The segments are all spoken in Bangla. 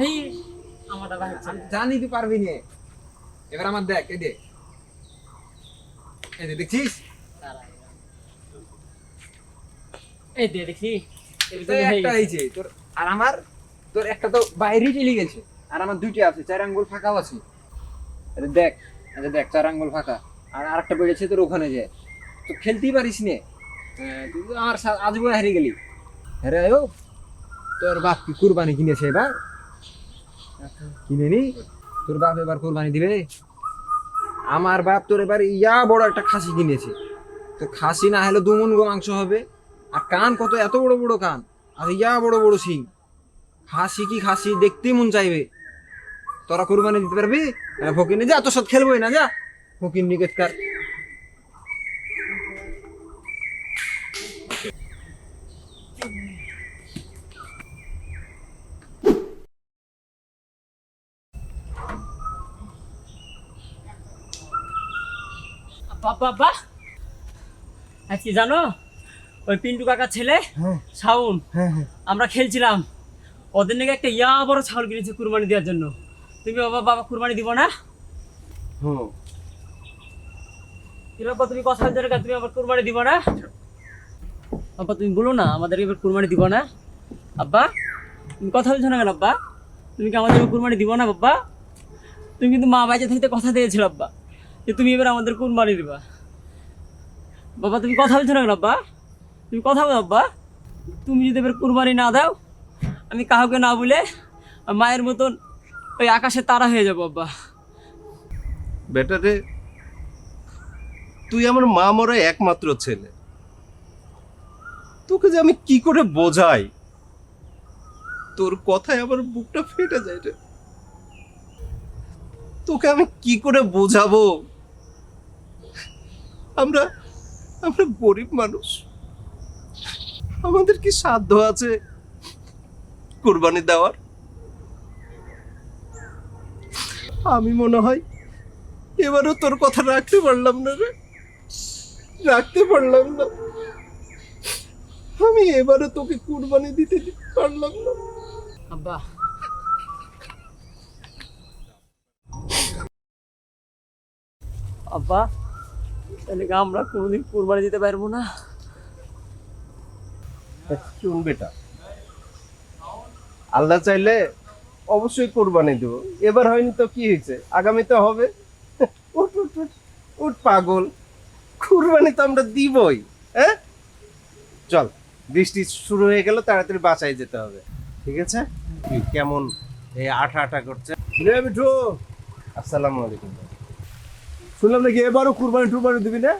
নেই। জানি তুই পারবি নিয়ে এবার আমার দেখ এই দে। এই দে দেখছিস দাঁড়া, এই দে দেখি। এর তো ভিতরে একটা হয়েছে তোর আর আমার তোর একটা তো বাইরেই চলে গেছে। আর আমার দুইটা আছে চার আঙ্গুল ফাঁকাও আছে। আরে দেখ আরে দেখ চার আঙ্গুল ফাঁকা। আর আরেকটা বেড়েছে তোর ওখানে যায় তো খেলতেই পারিস নে। হ্যাঁ, তুই তো আমার আজীবন হারিয়ে গেলি। হ্যাঁ ও তোর বাপ কি কুরবানি কিনেছে এবার। কিনে নি? তোর বাপ এবার কুরবানি দিবে? আমার বাপ তোর এবার ইয়া বড় একটা খাসি কিনেছে। তো খাসি না হলে দুমন মাংস হবে। আর কান কত, এত বড় বড় কান। আর ইয়া বড় বড় শিং। খাসি কি খাসি দেখতেই মন চাইবে? তোরা কোরবানি দিতে পারবি? ফকির যা, তোর সাথে খেলবোই না, যা। ফকির নিকেটকার বাবা বাবা আজকে জানো? ওই পিন্টু কাকার ছেলে শাউন আমরা খেলছিলাম। ওদের নাকি একটা ইয়া বড় ছাগল কিনেছে কুরবানি দেওয়ার জন্য। তুমি বাবা বাবা কুরবানি দিব না? এরকম তুমি কথা বলতে তুমি আবার কুরবানি দিব না? আব্বা তুমি বলো না আমাদের এবার কুরবানি দিব না? আব্বা তুমি কথা বলছো না কেন আব্বা? তুমি কি আমাদের কুরবানি দিব না বাব্বা তুমি কিন্তু মা বাইরে থাকতে কথা দিয়েছিল আব্বা। যে তুমি এবার আমাদের কুরবানি দিবা? বাবা, তুমি কথা বলছো না কেন আব্বা? তুমি কথা বলো আব্বা। তুমি যদি এবার কুরবানি না দাও, আমি কাউকে না বলে মায়ের মতন ওই আকাশে তারা হয়ে যাব আব্বা। বেটা রে, তুই আমার মা মরা একমাত্র ছেলে। তোকে যে আমি কি করে বোঝাই? তোর কথায় আমার বুকটা ফেটে যায় রে। তোকে আমি কি করে বোঝাবো? আমরা আমরা গরিব মানুষ। আমাদের কি সাধ্য আছে কুরবানি দেওয়ার? আমি মনে হয় এবারও তোর কথা রাখতে পারলাম না রে। রাখতে পারলাম না। আমি এবারও তোকে কুরবানি দিতে পারলাম না। আব্বা। আব্বা। তাহলে আমরা কোনোদিন কুরবানি দিতে পারব না। বেটা আল্লাহ চাইলে অবশ্যই কোরবানি দেবো। এবার হয়নি তো কি হয়েছে? আগামীতে হবে। উঠ উঠ উঠ উঠ পাগল। কোরবানি তো আমরা দিবই হ্যাঁ? চল বৃষ্টি শুরু হয়ে গেল তাড়াতাড়ি বাসায় যেতে হবে। ঠিক আছে? কেমন এই আঠা আঠা করছে? আসসালামু আলাইকুম। শুনলাম নাকি এবারও কুরবানি টুরবানি দিবি না?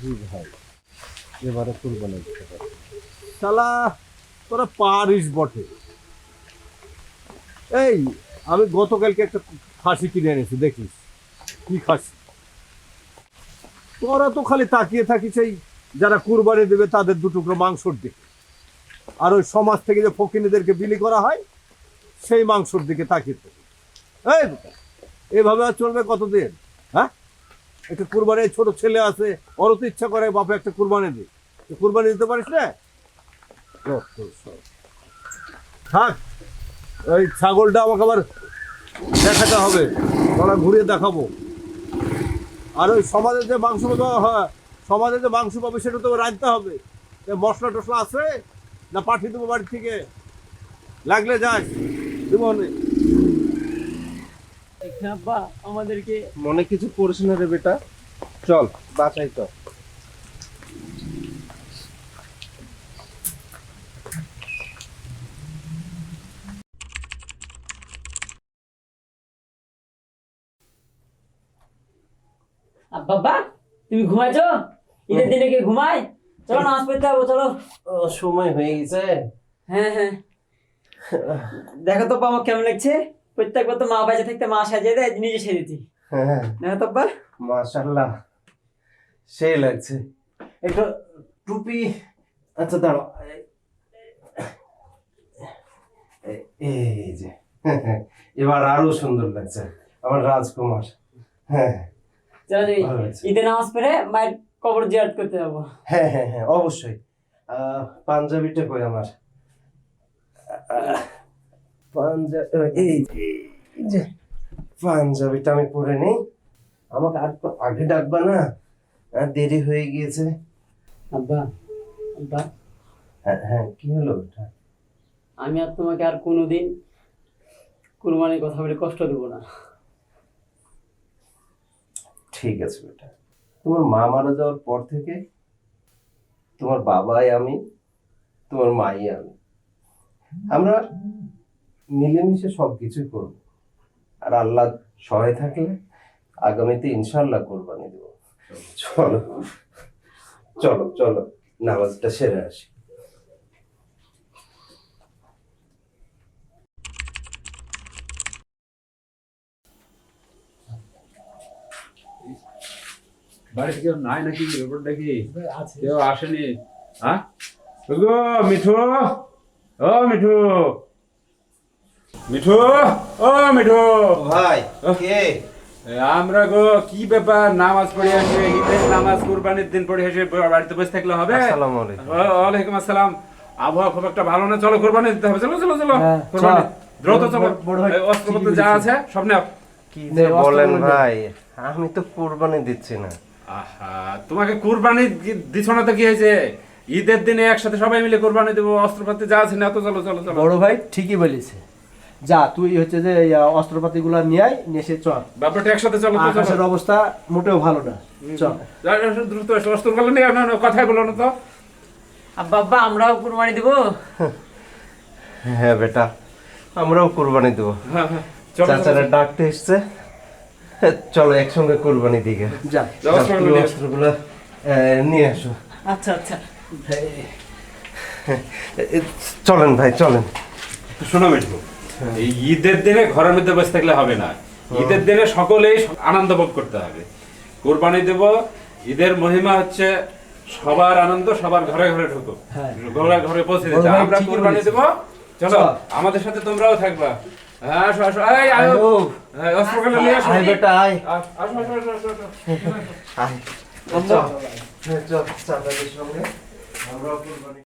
জি ভাই এবারও কুরবানি দিতে হবে শালা তোরা পারিস বটে। এই আমি গতকালকে একটা খাসি কিনে এনেছি দেখিস? কি খাসি? তোরা তো খালি তাকিয়ে থাকিস এই যারা কুরবানি দেবে তাদের দুটুকরো মাংসর দিকে। আর ওই সমাজ থেকে যে ফকিনীদেরকে বিলি করা হয় সেই মাংসর দিকে তাকিয়ে এই এভাবে আর চলবে কতদিন? হ্যাঁ? একটা কুরবানি ছোট ছেলে আছে, ওরও তো ইচ্ছা করে বাপে একটা কুরবানি দি কুরবানি দিতে পারিস না। থাক ওই ছাগলটা আমাকে আবার দেখাতে হবে। ওরা ঘুরিয়ে দেখাবো। আর ওই সমাজে যে মাংস হয়, সমাজে যে মাংস পাবে, সেটা তো রাঁধতে হবে। মশলা টসলা আছে? না পাঠিয়ে দেবো বাড়ি থেকে? লাগলে যাস, দেবো নে। আব্বা আমাদেরকে মনে কিছু করিস না রে বেটা। চল আ- বাবা তুমি ঘুমাইছো? ঈদের দিনে কি ঘুমাই? চলো নামাজ পড়তে যাব চলো। সময় হয়ে গেছে। হ্যাঁ হ্যাঁ। দেখো তো বাবা কেমন লাগছে? প্রত্যেকবার তো মা বাজে থাকতে মা সাজিয়ে দেয় নিজে দিতি হ্যাঁ। দেখো তো আব্বা? মাশাল্লাহ সেই লাগছে। একটু টুপি আচ্ছা দাঁড়াও। এই যে। এবার আরও সুন্দর লাগছে। আমার রাজকুমার। হ্যাঁ। ঈদে নামাজ পড়ে মায়ের কবর জিয়ারত করতে যাব। হ্যাঁ হ্যাঁ হ্যাঁ অবশ্যই। আহ, পাঞ্জাবিটা কই আমার? এই এই যে পাঞ্জাবিটা আমি পরে নেই। আমাকে আর একটু আগে ডাকবা না। আর দেরি হয়ে গিয়েছে। আব্বা আব্বা। হ্যাঁ হ্যাঁ কি হলো ওটা? আমি আর তোমাকে আর কোনোদিন কুরবানির কথা বলে কষ্ট দেবো না। ঠিক আছে বেটা। তোমার মা মারা যাওয়ার পর থেকে তোমার বাবাই আমি তোমার মাই আমি। আমরা মিলেমিশে সব কিছুই করব। আর আল্লাহ সহায় থাকলে আগামীতে ইনশাল্লাহ কোরবানি দেব। চলো চলো চলো নামাজটা সেরে আসি। বাড়িতে কেউ নাই নাকি? ব্যাপার নাকি? কেউ আসেনি? হ্যাঁ? মিঠু! ও মিঠু! মিঠু ও মিঠু। ভাই কে? আমরা গো কি ব্যাপার? নামাজ পড়ে আসে ঈদের নামাজ কুরবানির দিন পড়ে এসে বাড়িতে বসে থাকলে হবে? আসসালামু আলাইকুম। ওয়ালাইকুম আসসালাম। আবহাওয়া খুব একটা ভালো না চলো কুরবানি দিতে হবে। চলো চলো চলো। কুরবানি। দ্রুত চলো। অস্ত্রপত্র যা আছে সব নাও। কি যে বলেন ভাই আমি তো কোরবানি দিচ্ছি না। আহা তোমাকে কুরবানি দিছ না তো কি হয়েছে? ঈদের দিনে একসাথে সবাই মিলে কুরবানি দেবো অস্ত্রপাতি যা আছে না তো চলো চলো চলো। বড় ভাই ঠিকই বলেছে। যা তুই হচ্ছে যে এই অস্ত্রপাতি গুলা নিয়ে আয় নিয়ে এসে চল। ব্যাপারটা একসাথে চলো আকাশের অবস্থা মোটেও ভালো না। চল। দ্রুত অস্ত্রগুলো নিয়ে না, না, কথাই বলো না তো। আব্বা আব্বা আমরাও কুরবানি দেবো। হ্যাঁ বেটা আমরাও কোরবানি দেবো। হ্যাঁ, হ্যাঁ, চলো, চলো, চাচারা ডাকতে এসছে। চলো একসঙ্গে কোরবানি দিকে। যা। অস্ত্রগুলো নিয়ে নিয়ে আসো। আচ্ছা আচ্ছা। চলেন ভাই চলেন। শোনো মিঠু এই ঈদের দিনে ঘরের মধ্যে বসে থাকলে হবে না ঈদের দিনে সকলেই আনন্দ ভোগ করতে হবে কোরবানি দেব ঈদের মহিমা হচ্ছে সবার আনন্দ সবার ঘরে ঘরে ঢুকো হ্যাঁ। ঘরে ঘরে পৌঁছে দিতে আমরা কোরবানি। দেব চলো আমাদের সাথে তোমরাও থাকবা হ্যাঁ